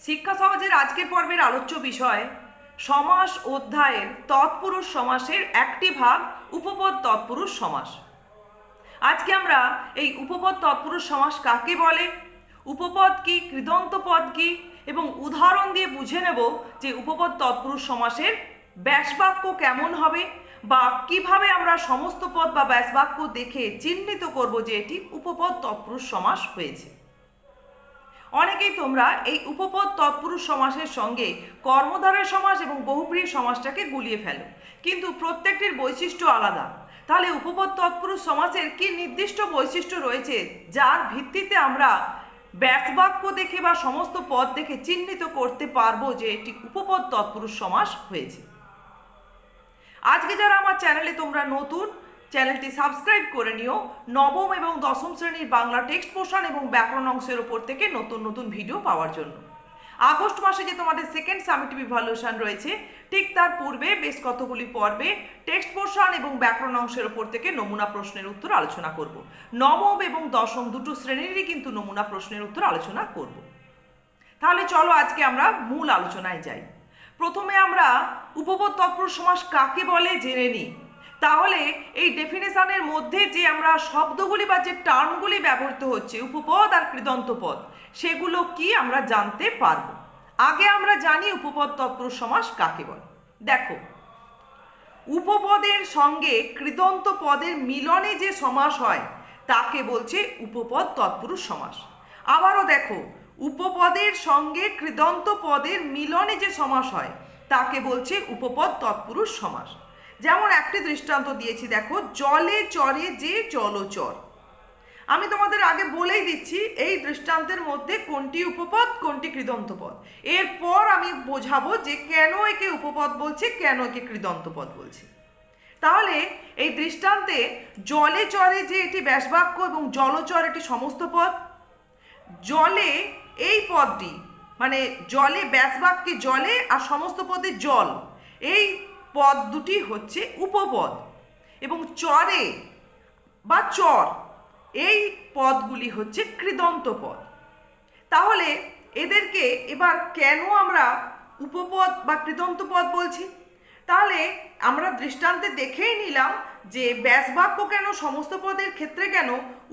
শিক্ষা সমাজের আজকের পর্বের আলোচ্য বিষয়, সমাস অধ্যায়ের তৎপুরুষ সমাসের একটি ভাগ উপপদ তৎপুরুষ সমাস। আজকে আমরা এই উপপদ তৎপুরুষ সমাস কাকে বলে, উপপদ কি, কৃদন্ত পদ কি, এবং উদাহরণ দিয়ে বুঝে নেব যে উপপদ তৎপুরুষ সমাসের ব্যাসবাক্য কেমন হবে বা কীভাবে আমরা সমস্ত পদ বা ব্যাসবাক্য দেখে চিহ্নিত করব যে এটি উপপদ তৎপুরুষ সমাস হয়েছে। অনেকেই তোমরা এই উপপদ তৎপুরুষ সমাসের সঙ্গে কর্মধারের সমাস এবং বহুপ্রিয় সমাসটাকে গুলিয়ে ফেলো। কিন্তু প্রত্যেকটির বৈশিষ্ট্য আলাদা। তাহলে উপপদ তৎপুরুষ সমাসের কি নির্দিষ্ট বৈশিষ্ট্য রয়েছে যার ভিত্তিতে আমরা ব্যাসবাক্য দেখে বা সমস্ত পদ দেখে চিহ্নিত করতে পারব যে এটি উপপদ তৎপুরুষ সমাস হয়েছে। আজকে যারা আমার চ্যানেলে তোমরা নতুন চ্যানেলটি সাবস্ক্রাইব করে নিও। নবম এবং দশম শ্রেণির বাংলা টেক্সট পোর্শন এবং ব্যাকরণ অংশের ওপর থেকে নতুন নতুন ভিডিও পাওয়ার জন্য। আগস্ট মাসে যে তোমাদের সেকেন্ড সামিটিভ ইভালুয়েশন রয়েছে, ঠিক তার পূর্বে বেশ কতগুলি পর্বে টেক্সট পোর্শন এবং ব্যাকরণ অংশের ওপর থেকে নমুনা প্রশ্নের উত্তর আলোচনা করব। নবম এবং দশম দুটো শ্রেণীরই কিন্তু নমুনা প্রশ্নের উত্তর আলোচনা করব। তাহলে চলো আজকে আমরা মূল আলোচনায় যাই। প্রথমে আমরা উপপদ তৎপুরুষ সমাস কাকে বলে জেনে নিই? তাহলে এই ডেফিনেশনের মধ্যে যে আমরা শব্দগুলি বা যে টার্মগুলি ব্যবহৃত হচ্ছে, উপপদ আর কৃদন্ত পদ সেগুলো কি আমরা জানতে পারব? আগে আমরা জানি উপপদ তৎপুরুষ সমাস কাকে বলে। দেখো, উপপদের সঙ্গে কৃদন্ত পদের মিলনে যে সমাস হয়, তাকে বলছে উপপদ তৎপুরুষ সমাস। আবারও দেখো, উপপদের সঙ্গে কৃদন্ত পদের মিলনে যে সমাস হয়, তাকে বলছে উপপদ তৎপুরুষ সমাস। যেমন একটি দৃষ্টান্ত দিয়েছি, দেখো, জলে চরে যে জলচর। আমি তোমাদের আগে বলেই দিচ্ছি, এই দৃষ্টান্তের মধ্যে কোনটি উপপদ, কোনটি কৃদন্ত পদ এরপর আমি বোঝাবো যে কেন একে উপপদ বলছে, কেন একে কৃদন্ত পদ বলছে। তাহলে এই দৃষ্টান্তে জলে চরে যে এটি ব্যাসবাক্য এবং জলচর এটি সমস্ত পদ, জলে এই পদটি মানে জলে ব্যাসবাক্যে জলে আর সমস্ত পদে জল, এই পদ দুটি হচ্ছে উপপদ এবং চরে বা চর, এই পদগুলি হচ্ছে কৃদন্ত পদ। তাহলে এদেরকে এবার কেন আমরা উপপদ বা কৃদন্ত পদ বলছি? তাহলে আমরা দৃষ্টান্তে দেখেই নিলাম যে ব্যাসবাক্য কেন সমস্ত পদের ক্ষেত্রে কেন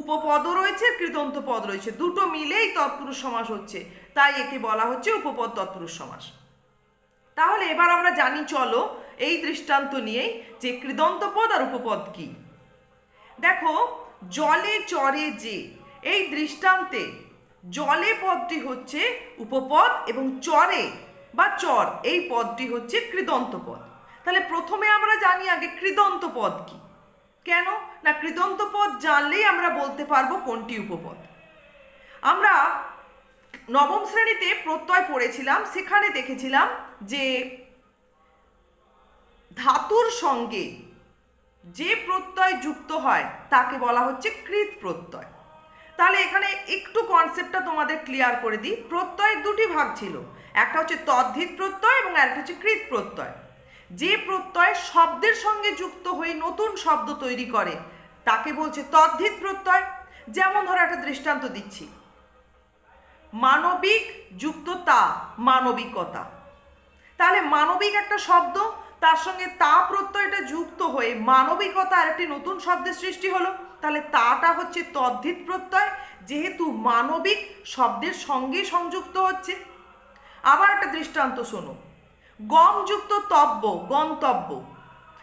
উপপদও রয়েছে, কৃদন্ত পদ রয়েছে। দুটো মিলেই তৎপুরুষ সমাস হচ্ছে, তাই একে বলা হচ্ছে উপপদ তৎপুরুষ সমাস। তাহলে এবার আমরা জানি, চলো এই দৃষ্টান্ত নিয়েই যে কৃদন্ত পদ আর উপপদ কি? দেখো, জলে চরে যে, এই দৃষ্টান্তে জলে পদটি হচ্ছে উপপদ এবং চরে বা চর, এই পদটি হচ্ছে কৃদন্ত পদ তাহলে প্রথমে আমরা জানি আগে কৃদন্ত পদ কি। কেন? না কৃদন্ত পদ জানলেই আমরা বলতে পারব কোনটি উপপদ। আমরা নবম শ্রেণীতে প্রত্যয় পড়েছিলাম, সেখানে দেখেছিলাম যে ধাতুর সঙ্গে যে প্রত্যয় যুক্ত হয়, তাকে বলা হচ্ছে কৃত প্রত্যয়। তাহলে এখানে একটু কনসেপ্টটা তোমাদের ক্লিয়ার করে দিই। প্রত্যয়ের দুটি ভাগ ছিল, একটা হচ্ছে তদ্ধিত প্রত্যয় এবং একটা হচ্ছে কৃত প্রত্যয়। যে প্রত্যয় শব্দের সঙ্গে যুক্ত হয়ে নতুন শব্দ তৈরি করে, তাকে বলছে তদ্ধিত প্রত্যয়। যেমন ধরো একটা দৃষ্টান্ত দিচ্ছি। মানবিক যুক্ত তা মানবিকতা। তাহলে মানবিক একটা শব্দ তার সঙ্গে তা প্রত্যয়টা যুক্ত হয়ে মানবিকতা আর একটি নতুন শব্দের সৃষ্টি হলো। তাহলে তাটা হচ্ছে তদ্ধিত প্রত্যয়, যেহেতু মানবিক শব্দের সঙ্গে সংযুক্ত হচ্ছে। আবার একটা দৃষ্টান্ত শোনো। গম যুক্ত তব্য, গন্তব্য।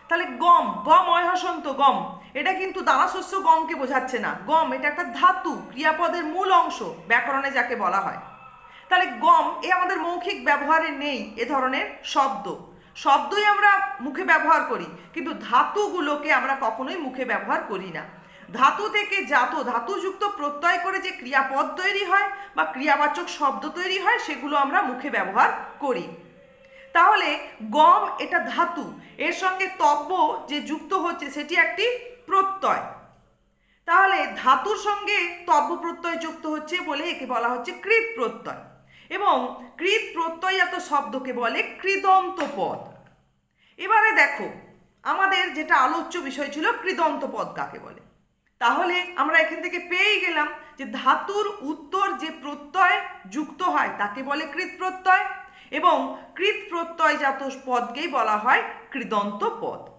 তাহলে গম গম অয়হসন্ত গম, এটা কিন্তু দানাশস্য গমকে বোঝাচ্ছে না। গম, এটা একটা ধাতু, ক্রিয়াপদের মূল অংশ, ব্যাকরণে যাকে বলা হয়। তাহলে গম, এ আমাদের মৌখিক ব্যবহারে নেই এ ধরনের শব্দ। শব্দই আমরা মুখে ব্যবহার করি, কিন্তু ধাতুগুলোকে আমরা কখনোই মুখে ব্যবহার করি না। ধাতু থেকে জাত, ধাতুযুক্ত প্রত্যয় করে যে ক্রিয়াপদ তৈরি হয় বা ক্রিয়াবাচক শব্দ তৈরি হয়, সেগুলো আমরা মুখে ব্যবহার করি। তাহলে গম এটা ধাতু, এর সঙ্গে তব্য যে যুক্ত হচ্ছে, সেটি একটি প্রত্যয়। তাহলে ধাতুর সঙ্গে তব্য প্রত্যয় যুক্ত হচ্ছে বলে একে বলা হচ্ছে কৃত প্রত্যয়। এবং কৃত প্রত্যয়জাত শব্দকে বলে কৃদন্ত পদ এবারে দেখো, আমাদের যেটা আলোচ্য বিষয় ছিল কৃদন্ত পদ কাকে বলে। তাহলে আমরা এখান থেকে পেয়েই গেলাম যে ধাতুর উত্তর যে প্রত্যয় যুক্ত হয় তাকে বলে কৃত প্রত্যয় এবং কৃত প্রত্যয়জাত পদকেই বলা হয় কৃদন্ত পদ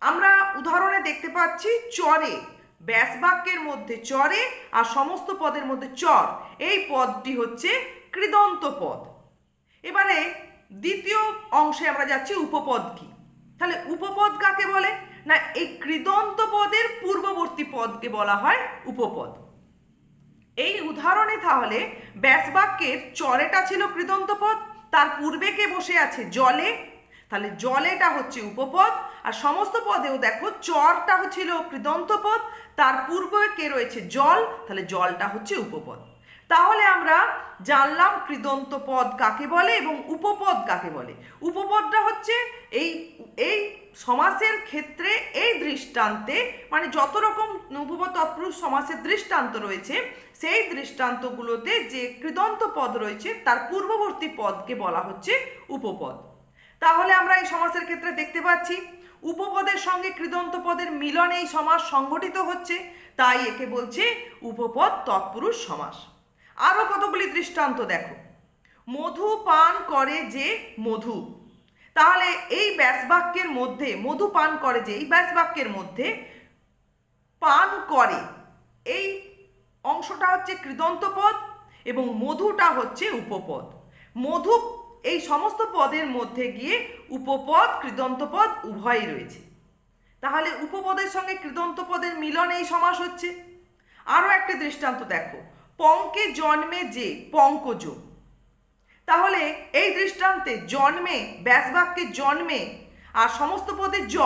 আমরা উদাহরণে দেখতে পাচ্ছি চরে ব্যাস বাক্যের মধ্যে চরে আর সমস্ত পদের মধ্যে চর। এই পদটি হচ্ছে কৃদন্ত পদ। এবারে দ্বিতীয় অংশে আমরা যাচ্ছি উপপদ কি? তাহলে উপপদ কাকে বলে? না, এই কৃদন্ত পদের পূর্ববর্তী পদকে বলা হয় উপপদ। এই উদাহরণে তাহলে ব্যাস বাক্যের চরেটা ছিল কৃদন্ত পদ, তার পূর্বে কে বসে আছে? জলে তাহলে জলেটা হচ্ছে উপপদ, আর সমস্ত পদেও দেখো চরটা ছিল কৃদন্ত পদ তার পূর্বে কে রয়েছে? জল, তাহলে জলটা হচ্ছে উপপদ। তাহলে আমরা জানলাম কৃদন্ত পদ কাকে বলে এবং উপপদ কাকে বলে। উপপদটা হচ্ছে এই এই সমাসের ক্ষেত্রে এই দৃষ্টান্তে মানে যত রকম উপপদ তৎপুরুষ সমাসের দৃষ্টান্ত রয়েছে, সেই দৃষ্টান্তগুলোতে যে কৃদন্ত পদ রয়েছে, তার পূর্ববর্তী পদকে বলা হচ্ছে উপপদ। তাহলে আমরা এই সমাসের ক্ষেত্রে দেখতে পাচ্ছি, উপপদের সঙ্গে কৃদন্ত পদের মিলনে এই সমাস সংগঠিত হচ্ছে, তাই একে বলছে উপপদ তৎপুরুষ সমাস। আরও কতগুলি দৃষ্টান্ত দেখো। মধু পান করে যে মধু। তাহলে এই ব্যাসবাক্যের মধ্যে, মধু পান করে যে, এই ব্যাসবাক্যের মধ্যে পান করে, এই অংশটা হচ্ছে কৃদন্ত পদ এবং মধুটা হচ্ছে উপপদ। মধু এই সমস্ত পদের মধ্যে গিয়ে উপপদ কৃদন্ত পদ উভয়ই রয়েছে। তাহলে উপপদের সঙ্গে কৃদন্ত পদের মিলন এই সমাস হচ্ছে। আরও একটি দৃষ্টান্ত দেখো। পঙ্কে জন্মে যে পঙ্কজ। তাহলে এই দৃষ্টান্তে জন্মে, ব্যাসবাক্যে জন্মে আর সমস্ত পদের জ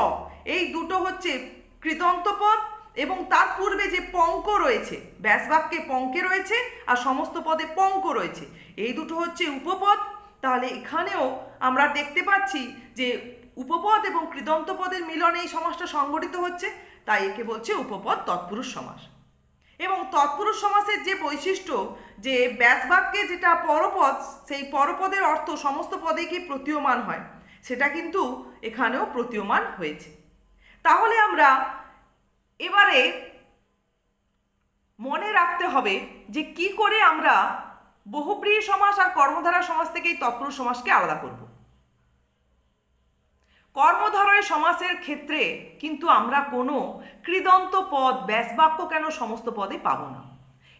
এই দুটো হচ্ছে কৃদন্ত পদ এবং তার পূর্বে যে পঙ্ক রয়েছে, ব্যাসবাক্যে পঙ্কে রয়েছে আর সমস্ত পদে পঙ্ক রয়েছে। এই দুটো হচ্ছে উপপদ তাহলে এখানেও আমরা দেখতে পাচ্ছি যে উপপদ এবং কৃদন্ত পদের মিলনে এই সমাসটা সংগঠিত হচ্ছে, তাই একে বলছে উপপদ তৎপুরুষ সমাস। এবং তৎপুরুষ সমাসের যে বৈশিষ্ট্য, যে ব্যাসবাক্যে যেটা পরপদ, সেই পরপদের অর্থ সমস্ত পদে কি প্রতীয়মান হয়, সেটা কিন্তু এখানেও প্রতীয়মান হয়েছে। তাহলে আমরা এবারে মনে রাখতে হবে যে কি করে আমরা বহুব্রীহি সমাস আর কর্মধারা সমাস থেকে এই তৎপুরুষ সমাসকে আলাদা করব। কর্মধারয় সমাসের ক্ষেত্রে কিন্তু আমরা কোনো কৃদন্ত পদ, ব্যাসবাক্য কেন সমস্ত পদে পাবো না?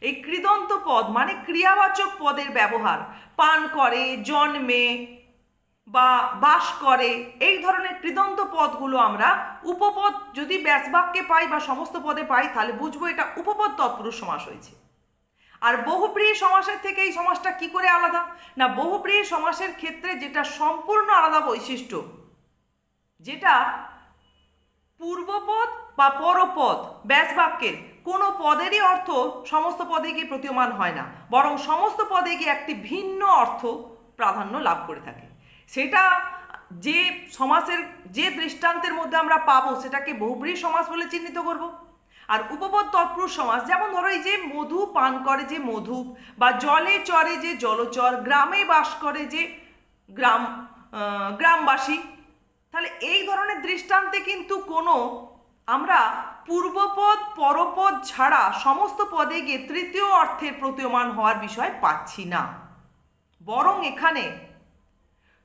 এই কৃদন্ত পদ মানে ক্রিয়াবাচক পদের ব্যবহার। পান করে, জন্মে বা বাস করে, এই ধরনের কৃদন্ত পদগুলো আমরা উপপদ যদি ব্যাসবাক্যে পাই বা সমস্ত পদে পাই, তাহলে বুঝব এটা উপপদ তৎপুরুষ সমাস হয়েছে। আর বহুপ্রিয় সমাসের থেকে এই সমাসটা কি করে আলাদা? না, বহুপ্রিয় সমাসের ক্ষেত্রে যেটা সম্পূর্ণ আলাদা বৈশিষ্ট্য, যেটা পূর্বপদ বা পরপদ ব্যাসবাক্যের কোনো পদেরই অর্থ সমস্ত পদে গিয়ে প্রতীয়মান হয় না। বরং সমস্ত পদে গিয়ে একটি ভিন্ন অর্থ প্রাধান্য লাভ করে থাকে। সেটা যে সমাসের যে দৃষ্টান্তের মধ্যে আমরা পাবো, সেটাকে বহুব্রীহি সমাস বলে চিহ্নিত করব। আর উপপদ তৎপুরুষ সমাস যেমন ধরো এই যে মধু পান করে যে মধু, বা জলে চরে যে জলচর, গ্রামে বাস করে যে গ্রাম গ্রামবাসী, তাহলে এই ধরনের দৃষ্টান্তে কিন্তু কোনো আমরা পূর্বপদ, পরপদ ছাড়া সমস্ত পদে গিয়ে তৃতীয় অর্থের প্রতীয়মান হওয়ার বিষয় পাচ্ছি না। বরং এখানে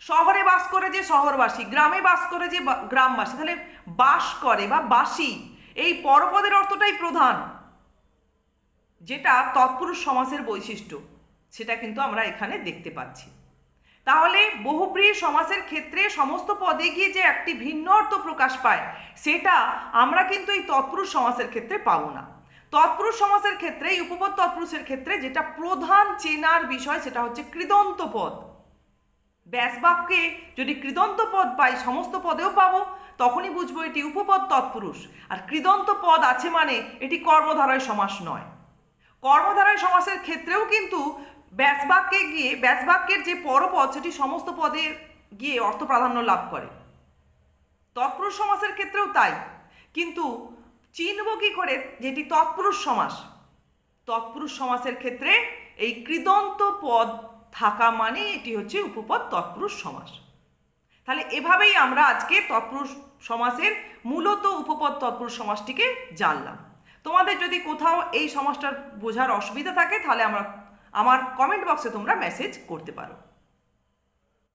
শহরে বাস করে যে শহরবাসী, গ্রামে বাস করে যে গ্রামবাসী, তাহলে বাস করে বা বাসী এই পরপদের অর্থটাই প্রধান, যেটা তৎপুরুষ সমাসের বৈশিষ্ট্য, সেটা কিন্তু আমরা এখানে দেখতে পাচ্ছি। তাহলে বহুপ্রিয় সমাসের ক্ষেত্রে সমস্ত পদে গিয়ে যে একটি ভিন্ন অর্থ প্রকাশ পায়, সেটা আমরা কিন্তু এই তৎপুরুষ সমাসের ক্ষেত্রে পাবো না। তৎপুরুষ সমাসের ক্ষেত্রে, এই উপপদ তৎপুরুষের ক্ষেত্রে যেটা প্রধান চেনার বিষয়, সেটা হচ্ছে কৃদন্ত পদ। ব্যাসবাক্যে যদি কৃদন্ত পদ পাই, সমস্ত পদেও পাবো তখনই বুঝব এটি উপপদ তৎপুরুষ। আর কৃদন্ত পদ আছে মানে এটি কর্মধারয় সমাস নয়। কর্মধারয় সমাসের ক্ষেত্রেও কিন্তু ব্যাসবাক্যে গিয়ে, ব্যাসবাক্যের যে পরপদ, সেটি সমস্ত পদে গিয়ে অর্থ প্রাধান্য লাভ করে। তৎপুরুষ সমাসের ক্ষেত্রেও তাই। কিন্তু চিনব কি করে? যেটি তৎপুরুষ সমাস। তৎপুরুষ সমাসের ক্ষেত্রে এই কৃদন্ত পদ থাকা মানে এটি হচ্ছে উপপদ তৎপুরুষ সমাস। তাহলে এভাবেই আমরা আজকে তৎপুরুষ সমাসের মূলত উপপদ তৎপুরুষ সমাসটিকে জানলাম। তোমাদের যদি কোথাও এই সমাজটার বোঝার অসুবিধা থাকে, তাহলে আমরা, আমার কমেন্ট বক্সে তোমরা মেসেজ করতে পারো।